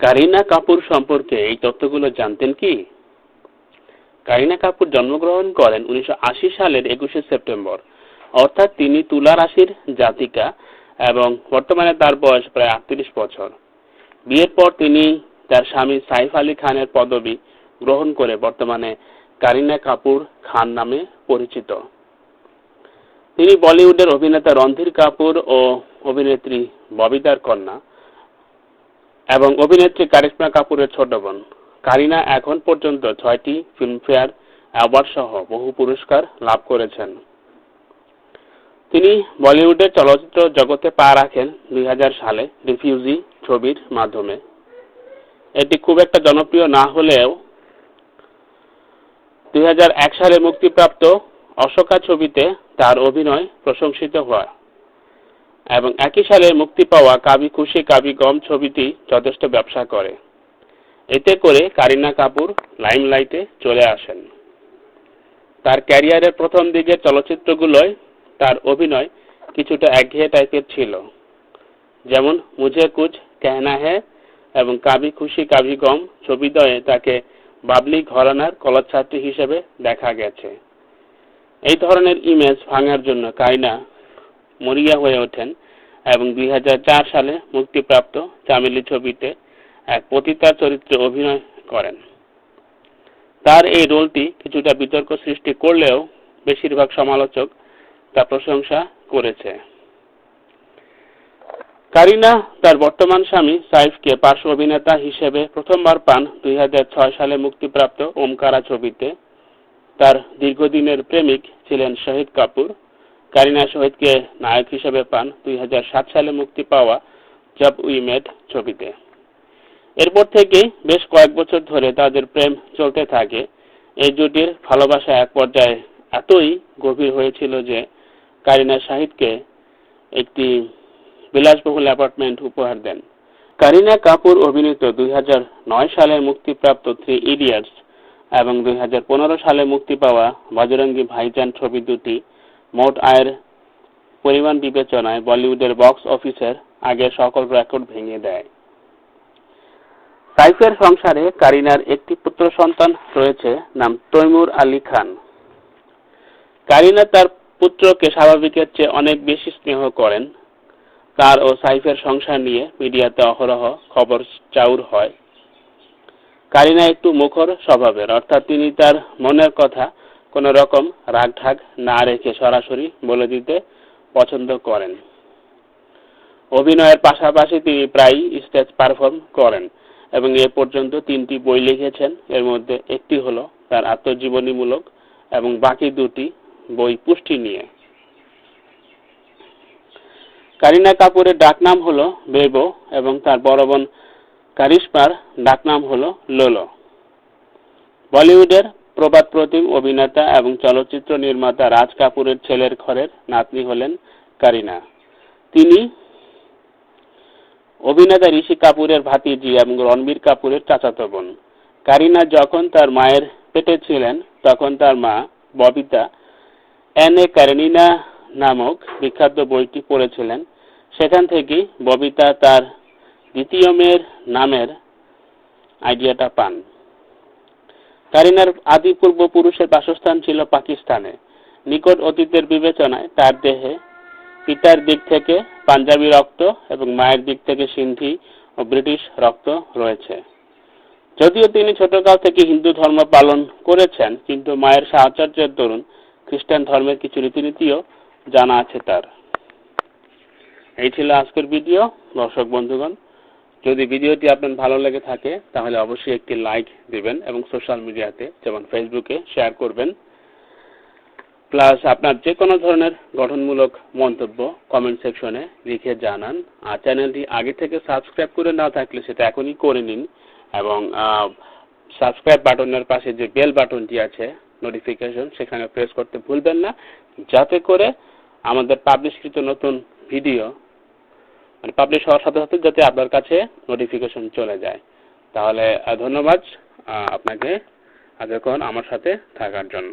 কারিনা কাপুর সম্পর্কে এই তথ্যগুলো জানতেন কি? কারিনা কাপুর জন্মগ্রহণ করেন উনিশশো আশি সালের একুশে সেপ্টেম্বর। অর্থাৎ তিনি তুলা রাশির জাতিকা এবং বর্তমানে তার বয়স প্রায় আটত্রিশ বছর। বিয়ের পর তিনি তার স্বামী সাইফ আলী খানের পদবি গ্রহণ করে বর্তমানে কারিনা কাপুর খান নামে পরিচিত। তিনি বলিউডের অভিনেতা রণধীর কাপুর ও অভিনেত্রী ববিতার কন্যা। এবং অভিনেত্রী কারিশ্মা কাপুরের ছোট বোন। কারিনা এখন পর্যন্ত ছয়টি ফিল্মফেয়ার অ্যাওয়ার্ড সহ বহু পুরস্কার লাভ করেছেন। তিনি বলিউডের চলচ্চিত্র জগতে পা রাখেন দুই হাজার সালে রিফিউজি ছবির মাধ্যমে। এটি খুব একটা জনপ্রিয় না হলেও দুই হাজার এক সালে মুক্তিপ্রাপ্ত অশোকা ছবিতে তার অভিনয় প্রশংসিত হয়। এবং একই সালে মুক্তি পাওয়া কাবি খুশি, কাবি গম ছবিটি যথেষ্ট ব্যবসা করে। এতে করে কারিনা কাপুর লাইমলাইটে চলে আসেন। তার ক্যারিয়ারের প্রথম দিকের চলচ্চিত্রগুলোয় তার অভিনয় কিছুটা একঘেয়ে টাইপের ছিল। যেমন মুঝে কুছ কেহনা হ্যায় এবং কাবি খুশি, কাবি গম ছবিদ্বয়ে তাকে বাবলি ঘরানার কলচ্ছাত্রী হিসেবে দেখা গেছে। এই ধরনের ইমেজ ভাঙার জন্য কারিনা মরিয়া হয়ে ওঠেন। এবং দুই হাজার চার সালে মুক্তিপ্রাপ্ত চামেলি ছবিতে এক পতিতার চরিত্রে অভিনয় করেন। তার এই রোলটি কিছুটা বিতর্ক সৃষ্টি করলেও বেশিরভাগ সমালোচক তা প্রশংসা করেছে। কারিনা, তার বর্তমান স্বামী সাইফকে পার্শ্ব অভিনেতা হিসেবে প্রথমবার পান দুই হাজার ছয় সালে মুক্তিপ্রাপ্ত ওমকারা ছবিতে। তার দীর্ঘদিনের প্রেমিক ছিলেন শহীদ কাপুর। কারিনা শহীদকে নায়ক হিসেবে পান দুই হাজার সাত সালে মুক্তি পাওয়া জব উই মেট ছবিতে। এরপর থেকে বেশ কয়েক বছর ধরে তাদের প্রেম চলতে থাকে। এই জুটির ভালোবাসা এক পর্যায়ে এতই গভীর হয়েছিল যে কারিনা শাহিদকে একটি বিলাসবহুল অ্যাপার্টমেন্ট উপহার দেন। কারিনা কাপুর অভিনীত দুই হাজার নয় সালে মুক্তিপ্রাপ্ত থ্রি ইডিয়টস এবং দুই হাজার পনেরো সালে মুক্তি পাওয়া বজরঙ্গী ভাইজান ছবি দুটি মোট আয়ের পরিমাণ বিবেচনায় বলিউডের বক্স অফিসের আগের সকল রেকর্ড ভেঙে দেয়। সাইফের সংসারে কারিনার একটি পুত্র সন্তান রয়েছে, নাম তৈমুর আলী খান। কারিনা তার পুত্রকে স্বাভাবিকের চেয়ে অনেক বেশি স্নেহ করেন। তার ও সাইফের সংসার নিয়ে মিডিয়াতে অহরহ খবর চাউর হয়। কারিনা একটু মুখর স্বভাবের, অর্থাৎ তিনি তার মনের কথা কোনো রকম রাগঢাক না রেখে সরাসরি বলে দিতে পছন্দ করেন। অভিনয়ের পাশাপাশি তিনি প্রায়ই স্টেজ পারফর্ম করেন এবং এ পর্যন্ত তিনটি বই লিখেছেন। এর মধ্যে একটি হলো তার আত্মজীবনীমূলক এবং বাকি দুটি বই পুষ্টি নিয়ে। কারিনা কাপুরের ডাকনাম হলো বেবো এবং তার বড় বোন কারিশ্মার ডাকনাম হলো লোলো। বলিউডের প্রবাদ প্রতিম অভিনেতা এবং চলচ্চিত্র নির্মাতা রাজ কাপুরের ছেলের ঘরের নাতনি হলেন কারিনা। তিনি অভিনেতা ঋষি কাপুরের ভাতিজি এবং রণবীর কাপুরের চাচাতো বোন। কারিনা যখন তার মায়ের পেটে ছিলেন, তখন তার মা ববিতা এন এ কারেনিনা নামক বিখ্যাত বইটি পড়েছিলেন। সেখান থেকে ববিতা তার দ্বিতীয় মেয়ের নামের আইডিয়াটা পান। কারিনার আদি পূর্বপুরুষের বাসস্থান ছিল পাকিস্তানে। নিকট অতীতের বিবেচনায় তার দেহে পিতার দিক থেকে পাঞ্জাবি রক্ত এবং মায়ের দিক থেকে সিন্ধি ও ব্রিটিশ রক্ত রয়েছে। যদিও তিনি ছোটকাল থেকে হিন্দু ধর্ম পালন করেছেন, কিন্তু মায়ের সাহচর্যের দরুন খ্রিস্টান ধর্মের কিছু রীতিনীতিও জানা আছে তার। এই ছিল আজকের ভিডিও। দর্শক বন্ধুগণ যদি ভিডিওটি আপনার ভালো লেগে থাকে, তাহলে অবশ্যই একটি লাইক দিবেন এবং সোশ্যাল মিডিয়াতে যেমন ফেসবুকে শেয়ার করবেন। প্লাস আপনার যে কোনো ধরনের গঠনমূলক মন্তব্য কমেন্ট সেকশনে লিখে জানান। আর চ্যানেলটি আগে থেকে সাবস্ক্রাইব করে না থাকলে সেটা এখনই করে নিন এবং সাবস্ক্রাইব বাটনের পাশে যে বেল বাটনটি আছে নোটিফিকেশন সেখানে প্রেস করতে ভুলবেন না। যাতে করে আমাদের পাবলিশকৃত নতুন ভিডিও মানে পাবলিশ হওয়ার সাথে সাথে যাতে আপনার কাছে নোটিফিকেশন চলে যায়। তাহলে ধন্যবাদ আপনাকে এতক্ষণ আমার সাথে থাকার জন্য।